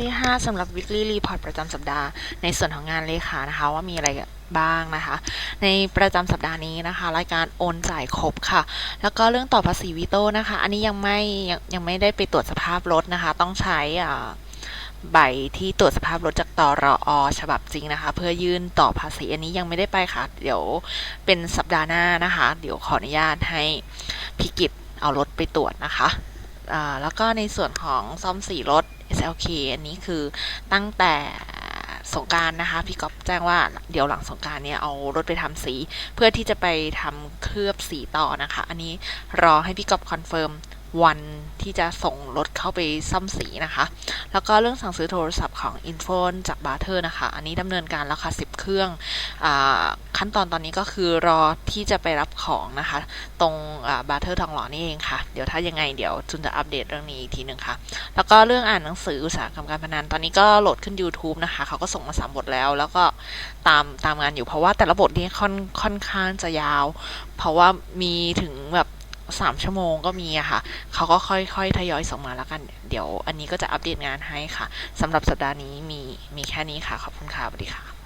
ที่ 5สำหรับ weekly report ประจำสัปดาห์ ในส่วนของงานเลขานะคะ ว่ามีอะไรบ้างนะคะ ในประจำสัปดาห์นี้นะคะ รายการโอนจ่ายครบค่ะ แล้วก็เรื่องต่อภาษีวิโต้นะคะ อันนี้ยังไม่ยังยังไม่ได้ไปตรวจสภาพรถนะคะ ต้องใช้อ่าใบที่ตรวจสภาพรถจากตรออฉบับจริงนะคะ เพื่อยื่นต่อภาษีอันนี้ยังไม่ได้ไปค่ะ เดี๋ยวเป็นสัปดาห์หน้านะคะ เดี๋ยวขออนุญาตให้พิกิจเอารถไปตรวจนะคะอ่าแล้วก็ในส่วนของซ่อมสีรถ SLK อันนี้คือตั้งแต่สงการนะคะ พี่ก๊อฟแจ้งว่าเดี๋ยวหลังสงการเนี่ยเอารถไปทำสี เพื่อที่จะไปทำเคลือบสีต่อนะคะ อันนี้รอให้พี่ก๊อฟคอนเฟิร์ม วันที่จะส่งรถเข้าไปซ่อมสีนะคะ แล้วก็เรื่องสั่งซื้อโทรศัพท์ของ i n p h o n จาก b a r t e r นะคะ อันนี้ดำเนินการแล้วค่ะ 10 เครื่องอาขั้นตอนตอนนี้ก็คือรอที่จะไปรับของนะคะ ตรงบาร์เทอร์ทองหล่อนี่เองค่ะ เดี๋ยวถ้ายังไงเดี๋ยวจุนจะอัปเดตเรื่องนี้อีกทีหนึ่งค่ะ แล้วก็เรื่องอ่านหนังสืออุตสาหกรรมการพนันตอนนี้ก็โหลดขึ้น YouTube นะคะ เขาก็ส่งมาสามบทแล้ว แล้วก็ตามตามงานอยู่เพราะว่าแต่ละบทนี่ค่อนค่อนข้างจะยาว เพราะว่ามีถึงแบบ สามชั่วโมงก็มีอะค่ะ เขาก็ค่อยๆ ทยอยส่งมาแล้วกัน เดี๋ยวอันนี้ก็จะอัปเดตงานให้ค่ะสำหรับสัปดาห์นี้มีมีแค่นี้ค่ะ ขอบคุณค่ะสวัสดีค่ะ